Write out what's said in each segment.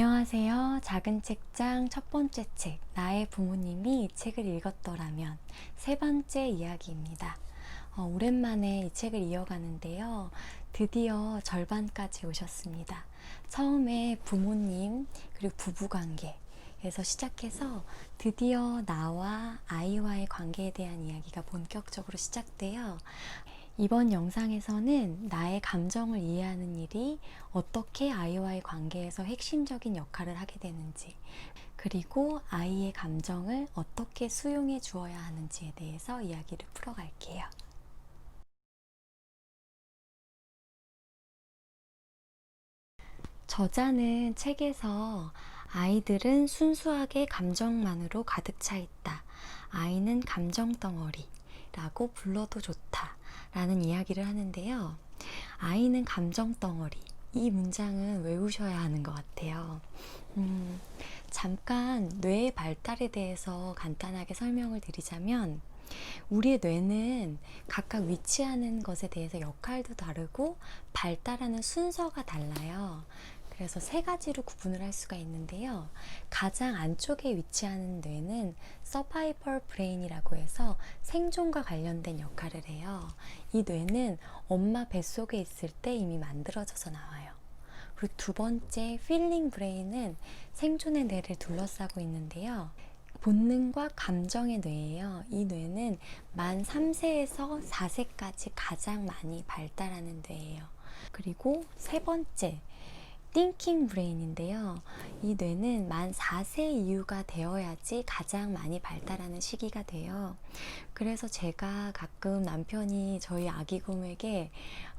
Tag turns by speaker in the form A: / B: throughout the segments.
A: 안녕하세요. 작은 책장 첫 번째 책, 나의 부모님이 이 책을 읽었더라면 세 번째 이야기입니다. 어, 오랜만에 이 책을 이어가는데요. 드디어 절반까지 오셨습니다. 처음에 부모님, 그리고 부부 관계 에서 시작해서 드디어 나와 아이와의 관계에 대한 이야기가 본격적으로 시작돼요. 이번 영상에서는 나의 감정을 이해하는 일이 어떻게 아이와의 관계에서 핵심적인 역할을 하게 되는지, 그리고 아이의 감정을 어떻게 수용해 주어야 하는지에 대해서 이야기를 풀어갈게요. 저자는 책에서 아이들은 순수하게 감정만으로 가득 차 있다. 아이는 감정 덩어리 라고 불러도 좋다. 라는 이야기를 하는데요. 아이는 감정 덩어리. 이 문장은 외우셔야 하는 것 같아요. 음, 잠깐 뇌의 발달에 대해서 간단하게 설명을 드리자면, 우리의 뇌는 각각 위치하는 것에 대해서 역할도 다르고 발달하는 순서가 달라요. 그래서 세 가지로 구분을 할 수가 있는데요. 가장 안쪽에 위치하는 뇌는 서바이벌 브레인이라고 해서 생존과 관련된 역할을 해요. 이 뇌는 엄마 뱃속에 있을 때 이미 만들어져서 나와요. 그리고 두 번째 필링 브레인은 생존의 뇌를 둘러싸고 있는데요. 본능과 감정의 뇌예요. 이 뇌는 만 3세에서 4세까지 가장 많이 발달하는 뇌예요. 그리고 세 번째, 띵킹 브레인인데요. 이 뇌는 만 4세 이후가 되어야지 가장 많이 발달하는 시기가 돼요. 그래서 제가 가끔 남편이 저희 아기곰에게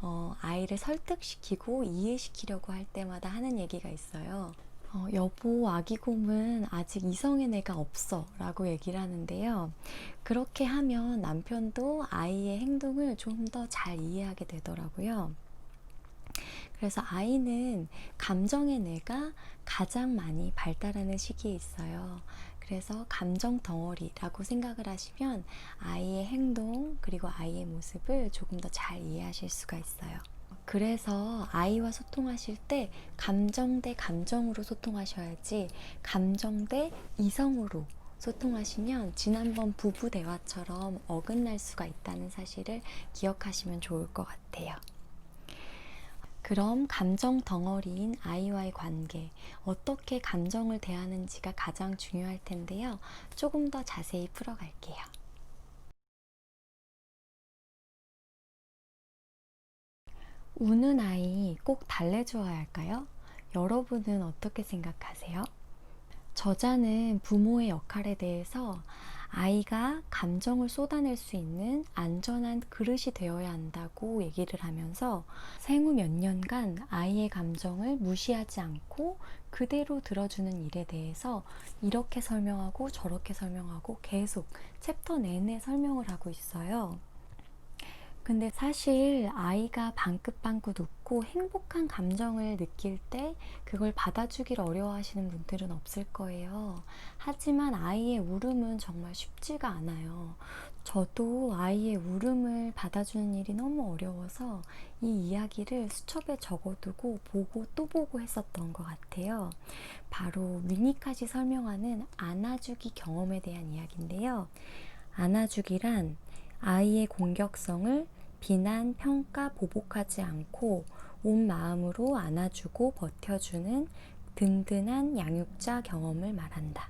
A: 어, 아이를 설득시키고 이해시키려고 할 때마다 하는 얘기가 있어요. 어, 여보, 아기곰은 아직 이성의 뇌가 없어 라고 얘기를 하는데요. 그렇게 하면 남편도 아이의 행동을 좀 더 잘 이해하게 되더라고요. 그래서 아이는 감정의 뇌가 가장 많이 발달하는 시기에 있어요. 그래서 감정 덩어리라고 생각을 하시면 아이의 행동 그리고 아이의 모습을 조금 더 잘 이해하실 수가 있어요. 그래서 아이와 소통하실 때 감정 대 감정으로 소통하셔야지 감정 대 이성으로 소통하시면 지난번 부부 대화처럼 어긋날 수가 있다는 사실을 기억하시면 좋을 것 같아요. 그럼 감정 덩어리인 아이와의 관계, 어떻게 감정을 대하는지가 가장 중요할 텐데요. 조금 더 자세히 풀어갈게요. 우는 아이 꼭 달래줘야 할까요? 여러분은 어떻게 생각하세요? 저자는 부모의 역할에 대해서 아이가 감정을 쏟아낼 수 있는 안전한 그릇이 되어야 한다고 얘기를 하면서 생후 몇 년간 아이의 감정을 무시하지 않고 그대로 들어주는 일에 대해서 이렇게 설명하고 저렇게 설명하고 계속 챕터 내내 설명을 하고 있어요. 근데 사실 아이가 방긋방긋 웃고 행복한 감정을 느낄 때 그걸 받아주기를 어려워하시는 분들은 없을 거예요. 하지만 아이의 울음은 정말 쉽지가 않아요. 저도 아이의 울음을 받아주는 일이 너무 어려워서 이 이야기를 수첩에 적어두고 보고 또 보고 했었던 것 같아요. 바로 위니까지 설명하는 안아주기 경험에 대한 이야기인데요. 안아주기란 아이의 공격성을 비난, 평가, 보복하지 않고 온 마음으로 안아주고 버텨주는 든든한 양육자 경험을 말한다.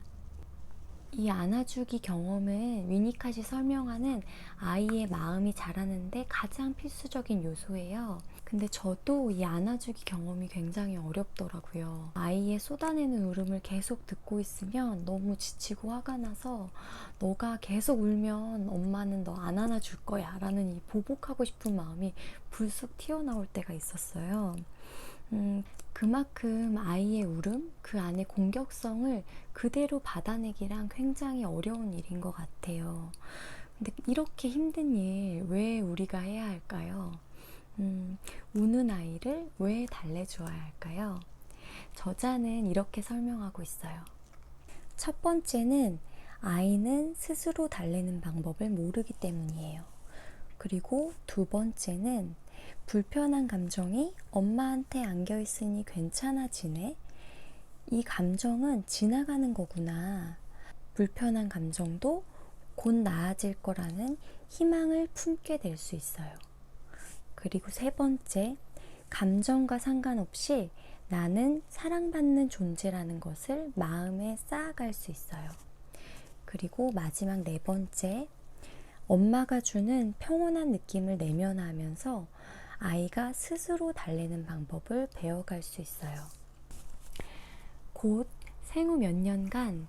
A: 이 안아주기 경험은 위니카시 설명하는 아이의 마음이 자라는데 가장 필수적인 요소예요. 근데 저도 이 안아주기 경험이 굉장히 어렵더라고요. 아이의 쏟아내는 울음을 계속 듣고 있으면 너무 지치고 화가 나서 너가 계속 울면 엄마는 너 안 안아줄 거야 라는 이 보복하고 싶은 마음이 불쑥 튀어나올 때가 있었어요. 음, 그만큼 아이의 울음, 그 안에 공격성을 그대로 받아내기랑 굉장히 어려운 일인 것 같아요. 근데 이렇게 힘든 일 왜 우리가 해야 할까요? 음, 우는 아이를 왜 달래주어야 할까요? 저자는 이렇게 설명하고 있어요. 첫 번째는 아이는 스스로 달래는 방법을 모르기 때문이에요. 그리고 두 번째는 불편한 감정이 엄마한테 안겨 있으니 괜찮아지네. 이 감정은 지나가는 거구나. 불편한 감정도 곧 나아질 거라는 희망을 품게 될 수 있어요. 그리고 세 번째, 감정과 상관없이 나는 사랑받는 존재라는 것을 마음에 쌓아갈 수 있어요. 그리고 마지막 네 번째, 엄마가 주는 평온한 느낌을 내면하면서 아이가 스스로 달래는 방법을 배워갈 수 있어요. 곧 생후 몇 년간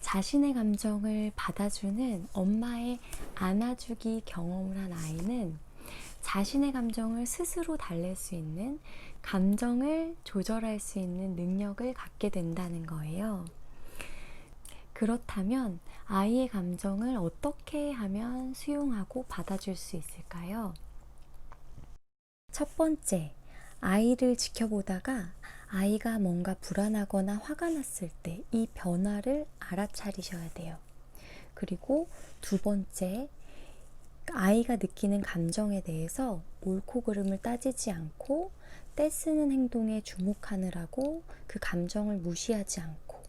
A: 자신의 감정을 받아주는 엄마의 안아주기 경험을 한 아이는 자신의 감정을 스스로 달랠 수 있는 감정을 조절할 수 있는 능력을 갖게 된다는 거예요. 그렇다면 아이의 감정을 어떻게 하면 수용하고 받아줄 수 있을까요? 첫 번째, 아이를 지켜보다가 아이가 뭔가 불안하거나 화가 났을 때 이 변화를 알아차리셔야 돼요. 그리고 두 번째, 아이가 느끼는 감정에 대해서 옳고 그름을 따지지 않고 떼쓰는 행동에 주목하느라고 그 감정을 무시하지 않고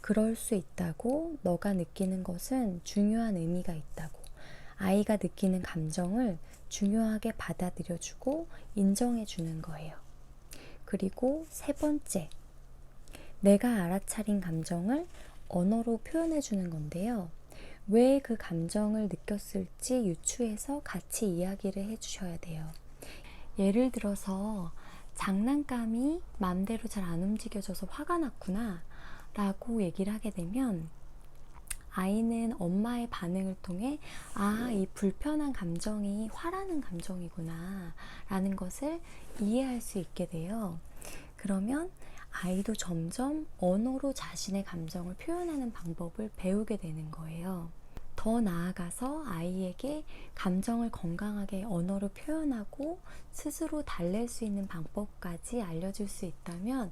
A: 그럴 수 있다고 너가 느끼는 것은 중요한 의미가 있다고 아이가 느끼는 감정을 중요하게 받아들여주고 인정해주는 거예요. 그리고 세 번째, 내가 알아차린 감정을 언어로 표현해주는 건데요. 왜 그 감정을 느꼈을지 유추해서 같이 이야기를 해주셔야 돼요. 예를 들어서 장난감이 맘대로 잘 안 움직여져서 화가 났구나 라고 얘기를 하게 되면 아이는 엄마의 반응을 통해 아, 이 불편한 감정이 화라는 감정이구나 라는 것을 이해할 수 있게 돼요. 그러면 아이도 점점 언어로 자신의 감정을 표현하는 방법을 배우게 되는 거예요. 더 나아가서 아이에게 감정을 건강하게 언어로 표현하고 스스로 달랠 수 있는 방법까지 알려줄 수 있다면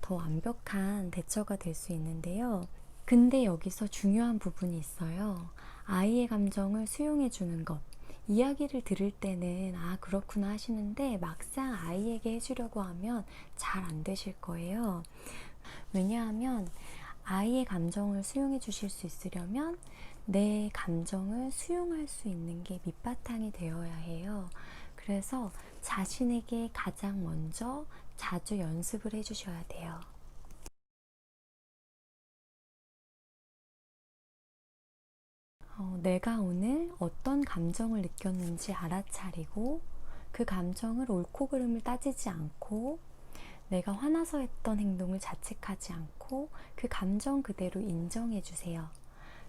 A: 더 완벽한 대처가 될 수 있는데요. 근데 여기서 중요한 부분이 있어요. 아이의 감정을 수용해 주는 것. 이야기를 들을 때는 아 그렇구나 하시는데 막상 아이에게 해주려고 하면 잘 안 되실 거예요. 왜냐하면 아이의 감정을 수용해 주실 수 있으려면 내 감정을 수용할 수 있는 게 밑바탕이 되어야 해요. 그래서 자신에게 가장 먼저 자주 연습을 해 주셔야 돼요. 어, 내가 오늘 어떤 감정을 느꼈는지 알아차리고 그 감정을 옳고 그름을 따지지 않고 내가 화나서 했던 행동을 자책하지 않고 그 감정 그대로 인정해 주세요.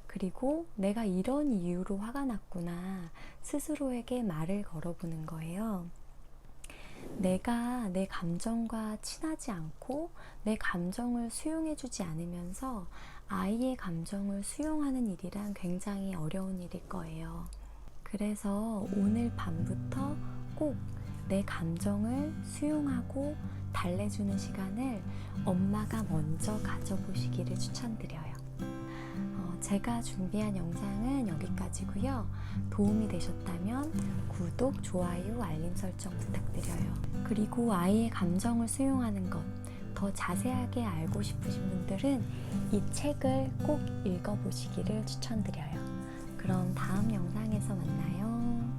A: 그리고 내가 이런 이유로 화가 났구나 스스로에게 말을 걸어보는 거예요. 내가 내 감정과 친하지 않고 내 감정을 수용해 주지 않으면서 아이의 감정을 수용하는 일이란 굉장히 어려운 일일 거예요. 그래서 오늘 밤부터 꼭 내 감정을 수용하고 달래주는 시간을 엄마가 먼저 가져보시기를 추천드려요. 어, 제가 준비한 영상은 여기까지고요. 도움이 되셨다면 구독, 좋아요, 알림 설정 부탁드려요. 그리고 아이의 감정을 수용하는 것 더 자세하게 알고 싶으신 분들은 이 책을 꼭 읽어보시기를 추천드려요. 그럼 다음 영상에서 만나요.